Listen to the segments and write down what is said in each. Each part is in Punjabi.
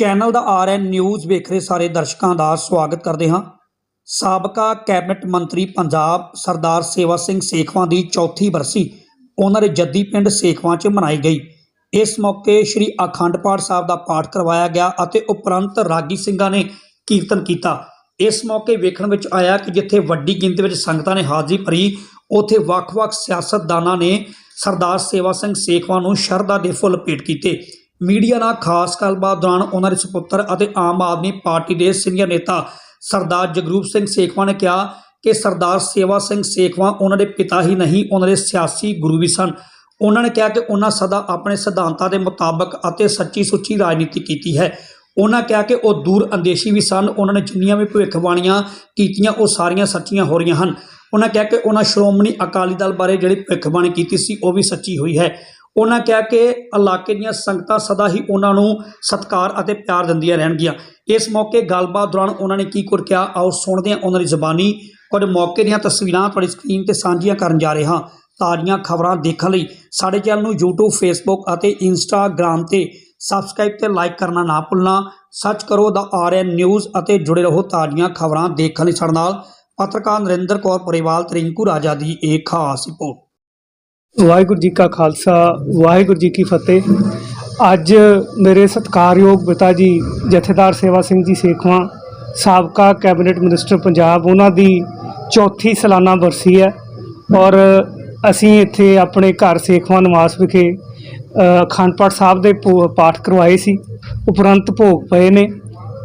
ਚੈਨਲ ਦਾ ਆਰਐਨ ਨਿਊਜ਼ ਵੇਖ ਰਹੇ ਸਾਰੇ ਦਰਸ਼ਕਾਂ ਦਾ ਸਵਾਗਤ ਕਰਦੇ ਹਾਂ। ਸਾਬਕਾ ਕੈਬਨਿਟ ਮੰਤਰੀ ਪੰਜਾਬ ਸਰਦਾਰ ਸੇਵਾ ਸਿੰਘ ਸੇਖਵਾਂ ਦੀ ਚੌਥੀ ਬਰਸੀ ਉਹਨਾਂ ਦੇ ਜੱਦੀ ਪਿੰਡ ਸੇਖਵਾਂ 'ਚ ਮਨਾਈ ਗਈ। ਇਸ ਮੌਕੇ ਸ੍ਰੀ ਅਖੰਡ ਪਾਠ ਸਾਹਿਬ ਦਾ ਪਾਠ ਕਰਵਾਇਆ ਗਿਆ ਅਤੇ ਉਪਰੰਤ ਰਾਗੀ ਸਿੰਘਾਂ ਨੇ ਕੀਰਤਨ ਕੀਤਾ। ਇਸ ਮੌਕੇ ਵੇਖਣ ਵਿੱਚ ਆਇਆ ਕਿ ਜਿੱਥੇ ਵੱਡੀ ਗਿਣਤੀ ਵਿੱਚ ਸੰਗਤਾਂ ਨੇ ਹਾਜ਼ਰੀ ਭਰੀ, ਉੱਥੇ ਵੱਖ-ਵੱਖ ਸਿਆਸਤਦਾਨਾਂ ਨੇ ਸਰਦਾਰ ਸੇਵਾ ਸਿੰਘ ਸੇਖਵਾਂ ਨੂੰ ਸ਼ਰਧਾ ਦੇ ਫੁੱਲ ਭੇਟ ਕੀਤੇ। ਮੀਡੀਆ ਨਾਲ ਖਾਸ ਗੱਲਬਾਤ ਦੌਰਾਨ ਉਹਨਾਂ ਦੇ ਸੁਪੁੱਤਰ ਅਤੇ ਆਮ ਆਦਮੀ ਪਾਰਟੀ ਦੇ ਸੀਨੀਅਰ ਨੇਤਾ ਸਰਦਾਰ ਜਗਰੂਪ ਸਿੰਘ ਸੇਖਵਾਂ ਨੇ ਕਿਹਾ ਕਿ ਸਰਦਾਰ ਸੇਵਾ ਸਿੰਘ ਸੇਖਵਾਂ ਉਹਨਾਂ ਦੇ ਪਿਤਾ ਹੀ ਨਹੀਂ, ਉਹਨਾਂ ਦੇ ਸਿਆਸੀ ਗੁਰੂ ਵੀ ਸਨ। ਉਹਨਾਂ ਨੇ ਕਿਹਾ ਕਿ ਉਹਨਾਂ ਸਦਾ ਆਪਣੇ ਸਿਧਾਂਤਾਂ ਦੇ ਮੁਤਾਬਕ ਅਤੇ ਸੱਚੀ ਸੁੱਚੀ ਰਾਜਨੀਤੀ ਕੀਤੀ ਹੈ। ਉਹਨਾਂ ਕਿਹਾ ਕਿ ਉਹ ਦੂਰ ਅੰਦੇਸ਼ੀ ਵੀ ਸਨ, ਉਹਨਾਂ ਨੇ ਜਿੰਨੀਆਂ ਵੀ ਭਵਿੱਖਬਾਣੀਆਂ ਕੀਤੀਆਂ, ਉਹ ਸਾਰੀਆਂ ਸੱਚੀਆਂ ਹੋ ਰਹੀਆਂ ਹਨ। ਉਹਨਾਂ ਕਿਹਾ ਕਿ ਉਹਨਾਂ ਸ਼੍ਰੋਮਣੀ ਅਕਾਲੀ ਦਲ ਬਾਰੇ ਜਿਹੜੀ ਭਵਿੱਖਬਾਣੀ ਕੀਤੀ ਸੀ, ਉਹ ਵੀ ਸੱਚੀ ਹੋਈ ਹੈ। ਉਹਨਾਂ ਕਿਹਾ ਕਿ ਇਲਾਕੇ ਦੀਆਂ ਸੰਗਤਾਂ ਸਦਾ ਹੀ ਉਹਨਾਂ ਨੂੰ ਸਤਿਕਾਰ ਅਤੇ ਪਿਆਰ ਦਿੰਦੀਆਂ ਰਹਿਣਗੀਆਂ। ਇਸ ਮੌਕੇ ਗੱਲਬਾਤ ਦੌਰਾਨ ਉਹਨਾਂ ਨੇ ਕੀ ਕੁਝ ਕਿਹਾ, ਆਓ ਸੁਣਦੇ ਹਾਂ ਉਹਨਾਂ ਦੀ ਜ਼ੁਬਾਨੀ। ਕੁਝ ਮੌਕੇ ਦੀਆਂ ਤਸਵੀਰਾਂ ਤੁਹਾਡੀ ਸਕਰੀਨ ਤੇ ਸਾਂਝੀਆਂ ਕਰਨ ਜਾ ਰਹੇ ਹਾਂ। ਤਾਜ਼ੀਆਂ ਖਬਰਾਂ ਦੇਖਣ ਲਈ ਸਾਡੇ ਚੈਨਲ ਨੂੰ YouTube, Facebook ਅਤੇ Instagram ਤੇ ਸਬਸਕ੍ਰਾਈਬ ਤੇ ਲਾਈਕ ਕਰਨਾ ਨਾ ਭੁੱਲਣਾ। ਸਰਚ ਕਰੋ ਦਾ ਆਰਐਨ ਨਿਊਜ਼ ਅਤੇ ਜੁੜੇ ਰਹੋ ਤਾਜ਼ੀਆਂ ਖਬਰਾਂ ਦੇਖਣ ਲਈ ਸਾਡੇ ਨਾਲ। ਪੱਤਰਕਾਰ ਨਰਿੰਦਰ ਕੌਰ ਪਰਿਵਾਲ ਤਰਿੰਕੂ ਰਾਜਾ ਦੀ ਇਹ ਖਾਸ ਰਿਪੋਰਟ। ਵਾਹਿਗੁਰੂ ਜੀ ਕਾ ਖਾਲਸਾ ਵਾਹਿਗੁਰੂ ਜੀ ਕੀ ਫਤਿਹ। ਅੱਜ ਮੇਰੇ ਸਤਿਕਾਰਯੋਗ ਪਿਤਾ ਜੀ ਜਥੇਦਾਰ ਸੇਵਾ ਸਿੰਘ ਜੀ ਸੇਖਵਾਂ ਸਾਬਕਾ ਕੈਬਨਿਟ ਮਿਨਿਸਟਰ ਪੰਜਾਬ ਉਹਨਾਂ ਦੀ ਚੌਥੀ ਸਾਲਾਨਾ ਬਰਸੀ ਹੈ। ਔਰ ਅਸੀਂ ਇੱਥੇ ਆਪਣੇ ਘਰ ਸੇਖਵਾਂ ਨਿਵਾਸ ਵਿਖੇ ਅ, ਅਖੰਡ ਪਾਠ ਸਾਹਿਬ ਦੇ ਭੋ- ਪਾਠ ਕਰਵਾਏ ਸੀ। ਉਪਰੰਤ ਭੋਗ ਪਏ ਨੇ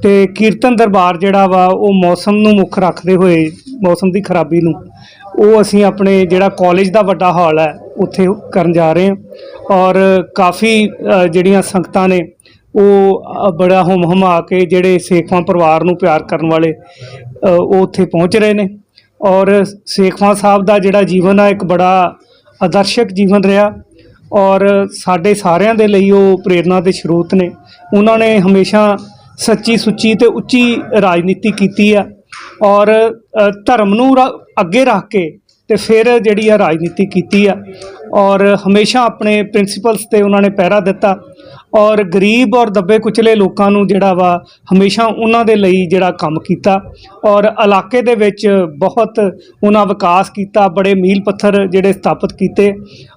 ਤੇ ਕੀਰਤਨ ਦਰਬਾਰ ਜਿਹੜਾ ਵਾ ਉਹ ਮੌਸਮ ਨੂੰ ਮੁੱਖ ਰੱਖਦੇ ਹੋਏ ਮੌਸਮ ਦੀ ਖਰਾਬੀ ਨੂੰ ਉਹ ਅਸੀਂ ਆਪਣੇ ਜਿਹੜਾ ਕਾਲਜ ਦਾ ਵੱਡਾ ਹਾਲ ਹੈ ਉੱਥੇ ਕਰਨ ਜਾ ਰਹੇ ਹਾਂ। ਔਰ ਕਾਫੀ ਜਿਹੜੀਆਂ ਸੰਗਤਾਂ ਨੇ, ਉਹ ਬੜਾ ਹੁਮ ਹਮਾ ਕੇ ਜਿਹੜੇ ਸੇਖਵਾਂ ਪਰਿਵਾਰ ਨੂੰ ਪਿਆਰ ਕਰਨ ਵਾਲੇ ਉਹ ਉੱਥੇ ਪਹੁੰਚ ਰਹੇ ਨੇ। ਔਰ ਸੇਖਵਾਂ ਸਾਹਿਬ ਦਾ ਜਿਹੜਾ ਜੀਵਨ ਆ, ਇੱਕ ਬੜਾ ਆਦਰਸ਼ਕ ਜੀਵਨ ਰਿਹਾ। ਔਰ ਸਾਡੇ ਸਾਰਿਆਂ ਦੇ ਲਈ ਉਹ ਪ੍ਰੇਰਨਾ ਦੇ ਸਰੋਤ ਨੇ। ਉਹਨਾਂ ਨੇ ਹਮੇਸ਼ਾ ਸੱਚੀ ਸੁੱਚੀ ਤੇ ਉੱਚੀ ਰਾਜਨੀਤੀ ਕੀਤੀ ਆ। ਔਰ ਧਰਮ ਨੂੰ ਰ- ਅੱਗੇ ਰੱਖ ਕੇ ਤੇ ਫਿਰ ਜਿਹੜੀ ਆ ਰਾਜਨੀਤੀ ਕੀਤੀ ਆ ਔਰ ਹਮੇਸ਼ਾ ਆਪਣੇ ਪ੍ਰਿੰਸੀਪਲਸ ਤੇ ਉਹਨਾਂ ਨੇ ਪਹਿਰਾ ਦਿੱਤਾ ਔਰ ਗਰੀਬ ਔਰ ਦੱਬੇ ਕੁਚਲੇ ਲੋਕਾਂ ਨੂੰ ਜਿਹੜਾ ਵਾ ਹਮੇਸ਼ਾ ਉਹਨਾਂ ਦੇ ਲਈ ਜਿਹੜਾ ਕੰਮ ਕੀਤਾ ਔਰ ਇਲਾਕੇ ਦੇ ਵਿੱਚ ਬਹੁਤ ਉਹਨਾਂ ਵਿਕਾਸ ਕੀਤਾ, ਬੜੇ ਮੀਲ ਪੱਥਰ ਜਿਹੜੇ ਸਥਾਪਿਤ ਕੀਤੇ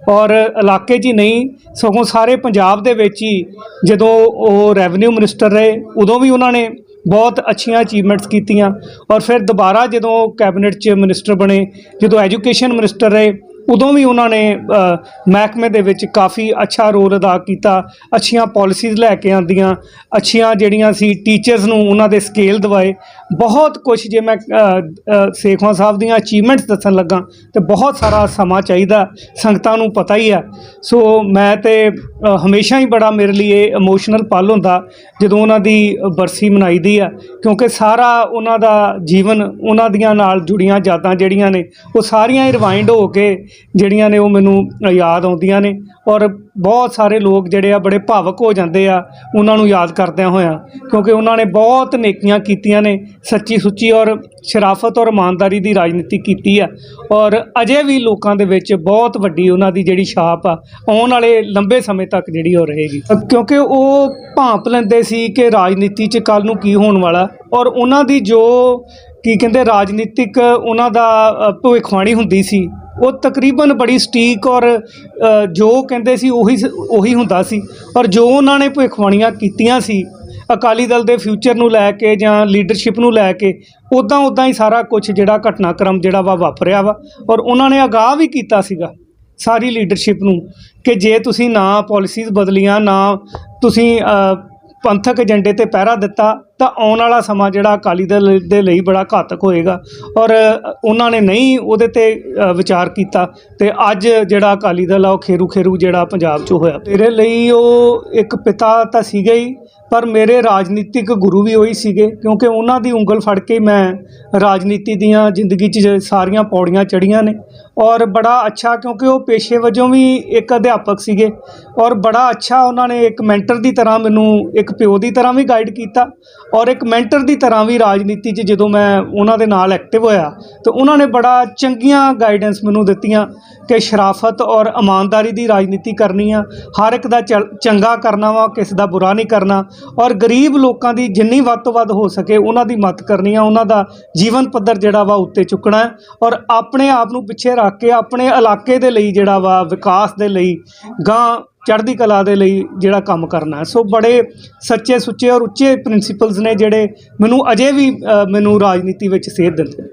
ਔਰ ਇਲਾਕੇ 'ਚ ਹੀ ਨਹੀਂ, ਸਗੋਂ ਸਾਰੇ ਪੰਜਾਬ ਦੇ ਵਿੱਚ ਹੀ ਜਦੋਂ ਉਹ ਰੈਵਨਿਊ ਮਿਨਿਸਟਰ ਰਹੇ, ਉਦੋਂ ਵੀ ਉਹਨਾਂ ਨੇ ਬਹੁਤ ਅੱਛੀਆਂ ਅਚੀਵਮੈਂਟਸ ਕੀਤੀਆਂ ਔਰ ਫਿਰ ਦੁਬਾਰਾ ਜਦੋਂ ਕੈਬਨਿਟ 'ਚ ਮਿਨਿਸਟਰ ਬਣੇ, ਜਦੋਂ ਐਜੂਕੇਸ਼ਨ ਮਿਨਿਸਟਰ ਰਹੇ ਉਦੋਂ ਵੀ ਉਹਨਾਂ ਨੇ ਮਹਿਕਮੇ ਦੇ ਵਿੱਚ ਕਾਫੀ ਅੱਛਾ ਰੋਲ ਅਦਾ ਕੀਤਾ ਅੱਛੀਆਂ ਪਾਲਿਸੀਜ਼ ਲੈ ਕੇ ਆਂਦੀਆਂ ਅੱਛੀਆਂ ਜਿਹੜੀਆਂ ਸੀ ਟੀਚਰਸ ਨੂੰ ਉਹਨਾਂ ਦੇ ਸਕੇਲ ਦਵਾਏ। ਬਹੁਤ ਕੁਝ ਜੇ ਮੈਂ ਅ, ਸੇਖਵਾਂ ਸਾਹਿਬ ਦੀਆਂ ਅਚੀਵਮੈਂਟਸ ਦੱਸਣ ਲੱਗਾ ਤੇ ਬਹੁਤ ਸਾਰਾ ਸਮਾਂ ਚਾਹੀਦਾ ਸੰਗਤਾਂ ਨੂੰ ਪਤਾ ਹੀ ਆ। ਸੋ ਮੈਂ ਤੇ ਹਮੇਸ਼ਾ ਹੀ ਬੜਾ ਮੇਰੇ ਲਈ ਇਹ ਇਮੋਸ਼ਨਲ ਪਲ ਹੁੰਦਾ ਜਦੋਂ ਉਹਨਾਂ ਦੀ ਬਰਸੀ ਮਨਾਈ ਦੀ ਆ ਕਿਉਂਕਿ ਸਾਰਾ ਉਹਨਾਂ ਦਾ ਜੀਵਨ ਉਹਨਾਂ ਦੀਆਂ ਨਾਲ ਜੁੜੀਆਂ ਯਾਦਾਂ ਜਿਹੜੀਆਂ ਨੇ ਉਹ ਸਾਰੀਆਂ ਹੀ ਰਿਵਾਈਂਡ ਹੋ ਕੇ ਜਿਹੜੀਆਂ ਨੇ ਉਹ ਮੈਨੂੰ ਯਾਦ ਆਉਂਦੀਆਂ ਨੇ ਔਰ ਬਹੁਤ ਸਾਰੇ ਲੋਕ ਜਿਹੜੇ ਆ ਬੜੇ ਭਾਵਕ ਹੋ ਜਾਂਦੇ ਆ, ਉਹਨਾਂ ਨੂੰ ਯਾਦ ਕਰਦਿਆਂ ਹੋਇਆਂ, ਕਿਉਂਕਿ ਉਹਨਾਂ ਨੇ ਬਹੁਤ ਨੇਕੀਆਂ ਕੀਤੀਆਂ ਨੇ ਸੱਚੀ ਸੁੱਚੀ ਔਰ ਸ਼ਰਾਫਤ ਔਰ ਇਮਾਨਦਾਰੀ ਦੀ ਰਾਜਨੀਤੀ ਕੀਤੀ ਆ। ਔਰ ਅਜੇ ਵੀ ਲੋਕਾਂ ਦੇ ਵਿੱਚ ਬਹੁਤ ਵੱਡੀ ਉਹਨਾਂ ਦੀ ਜਿਹੜੀ ਛਾਪ ਆ, ਆਉਣ ਵਾਲੇ ਲੰਬੇ ਸਮੇਂ ਤੱਕ ਜਿਹੜੀ ਉਹ ਰਹੇਗੀ। ਕਿਉਂਕਿ ਉਹ ਭਾਂਪ ਲੈਂਦੇ ਸੀ ਕਿ ਰਾਜਨੀਤੀ 'ਚ ਕੱਲ ਨੂੰ ਕੀ ਹੋਣ ਵਾਲਾ, ਔਰ ਉਹਨਾਂ ਦੀ ਜੋ ਕੀ ਕਹਿੰਦੇ ਰਾਜਨੀਤਿਕ ਉਹਨਾਂ ਦਾ ਭਵਿੱਖਬਾਣੀ ਹੁੰਦੀ ਸੀ ਉਹ ਤਕਰੀਬਨ ਬੜੀ ਸਟੀਕ ਔਰ ਜੋ ਕਹਿੰਦੇ ਸੀ ਉਹੀ ਸ- ਉਹੀ ਹੁੰਦਾ ਸੀ। ਔਰ ਜੋ ਉਹਨਾਂ ਨੇ ਭਵਿੱਖਬਾਣੀਆਂ ਕੀਤੀਆਂ ਸੀ, ਅਕਾਲੀ ਦਲ ਦੇ ਫਿਊਚਰ ਨੂੰ ਲੈ ਕੇ ਜਾਂ ਲੀਡਰਸ਼ਿਪ ਨੂੰ ਲੈ ਕੇ ਉਦਾਂ ਉਦਾਂ ਹੀ ਸਾਰਾ ਕੁਝ ਜਿਹੜਾ ਘਟਨਾਕ੍ਰਮ ਜਿਹੜਾ ਵਾ ਵਾਪਰਿਆ ਵਾ। ਔਰ ਉਹਨਾਂ ਨੇ ਅਗਾਹ ਵੀ ਕੀਤਾ ਸੀਗਾ ਸਾਰੀ ਲੀਡਰਸ਼ਿਪ ਨੂੰ ਕਿ ਜੇ ਤੁਸੀਂ ਨਾ ਪਾਲਿਸੀਜ਼ ਬਦਲੀਆਂ, ਨਾ ਤੁਸੀਂ ਪੰਥਕ ਏਜੰਡੇ ਤੇ ਪਹਿਰਾ ਦਿੱਤਾ ਤਾਂ ਆਉਣ ਵਾਲਾ ਸਮਾਂ ਜਿਹੜਾ ਅਕਾਲੀ ਦਲ ਦੇ ਲਈ ਬੜਾ ਘਾਤਕ ਹੋਏਗਾ। ਔਰ ਉਹਨਾਂ ਨੇ ਨਹੀਂ ਉਹਦੇ ਤੇ ਵਿਚਾਰ ਕੀਤਾ ਤੇ ਅੱਜ ਜਿਹੜਾ ਅਕਾਲੀ ਦਲ ਆ ਉਹ ਖੇਰੂ ਖੇਰੂ ਜਿਹੜਾ ਪੰਜਾਬ 'ਚ ਹੋਇਆ। ਮੇਰੇ ਲਈ ਉਹ ਇੱਕ ਪਿਤਾ ਤਾਂ ਸੀਗਾ ਹੀ, ਪਰ ਮੇਰੇ ਰਾਜਨੀਤਿਕ ਗੁਰੂ ਵੀ ਉਹੀ ਸੀਗੇ, ਕਿਉਂਕਿ ਉਹਨਾਂ ਦੀ ਉਂਗਲ ਫੜ ਕੇ ਮੈਂ ਰਾਜਨੀਤੀ ਦੀਆਂ ਜ਼ਿੰਦਗੀ 'ਚ ਸਾਰੀਆਂ ਪੌੜੀਆਂ ਚੜੀਆਂ ਨੇ। ਔਰ ਬੜਾ ਅੱਛਾ, ਕਿਉਂਕਿ ਉਹ ਪੇਸ਼ੇ ਵਜੋਂ ਵੀ ਇੱਕ ਅਧਿਆਪਕ ਸੀਗੇ। ਔਰ ਬੜਾ ਅੱਛਾ ਉਹਨਾਂ ਨੇ ਇੱਕ ਮੈਂਟਰ ਦੀ ਤਰ੍ਹਾਂ ਮੈਨੂੰ, ਇੱਕ ਪਿਓ ਦੀ ਤਰ੍ਹਾਂ ਵੀ ਗਾਈਡ ਕੀਤਾ। ਔਰ ਇੱਕ ਮੈਂਟਰ ਦੀ ਤਰ੍ਹਾਂ ਵੀ ਰਾਜਨੀਤੀ 'ਚ ਜਦੋਂ ਮੈਂ ਉਹਨਾਂ ਦੇ ਨਾਲ ਐਕਟਿਵ ਹੋਇਆ, ਤਾਂ ਉਹਨਾਂ ਨੇ ਬੜਾ ਚੰਗੀਆਂ ਗਾਈਡੈਂਸ ਮੈਨੂੰ ਦਿੱਤੀਆਂ ਕਿ ਸ਼ਰਾਫਤ ਔਰ ਇਮਾਨਦਾਰੀ ਦੀ ਰਾਜਨੀਤੀ ਕਰਨੀ ਆ। ਹਰ ਇੱਕ ਦਾ ਚੰਗਾ ਕਰਨਾ ਵਾ, ਕਿਸੇ ਦਾ ਬੁਰਾ ਨਹੀਂ ਕਰਨਾ। ਔਰ ਗਰੀਬ ਲੋਕਾਂ ਦੀ ਜਿੰਨੀ ਵੱਧ ਤੋਂ ਵੱਧ ਹੋ ਸਕੇ, ਉਹਨਾਂ ਦੀ ਮਦਦ ਕਰਨੀ ਆ। ਉਹਨਾਂ ਦਾ ਜੀਵਨ ਪੱਧਰ ਜਿਹੜਾ ਵਾ ਉੱਤੇ ਚੁੱਕਣਾ ਔਰ ਆਪਣੇ ਆਪ ਨੂੰ ਪਿੱਛੇ ਰੱਖ ਕੇ ਆਪਣੇ ਇਲਾਕੇ ਦੇ ਲਈ ਜਿਹੜਾ ਵਾ, ਵਿਕਾਸ ਦੇ ਲਈ ਗਾਂ ਚੜ੍ਹਦੀ ਕਲਾ ਦੇ ਲਈ ਜਿਹੜਾ ਕੰਮ ਕਰਨਾ ਸੋ ਬੜੇ ਸੱਚੇ ਸੁੱਚੇ ਔਰ ਉੱਚੇ ਪ੍ਰਿੰਸੀਪਲਸ ਨੇ ਜਿਹੜੇ ਮੈਨੂੰ ਅਜੇ ਵੀ ਮੈਨੂੰ ਰਾਜਨੀਤੀ ਵਿੱਚ ਸੇਧ ਦਿੰਦੇ ਨੇ।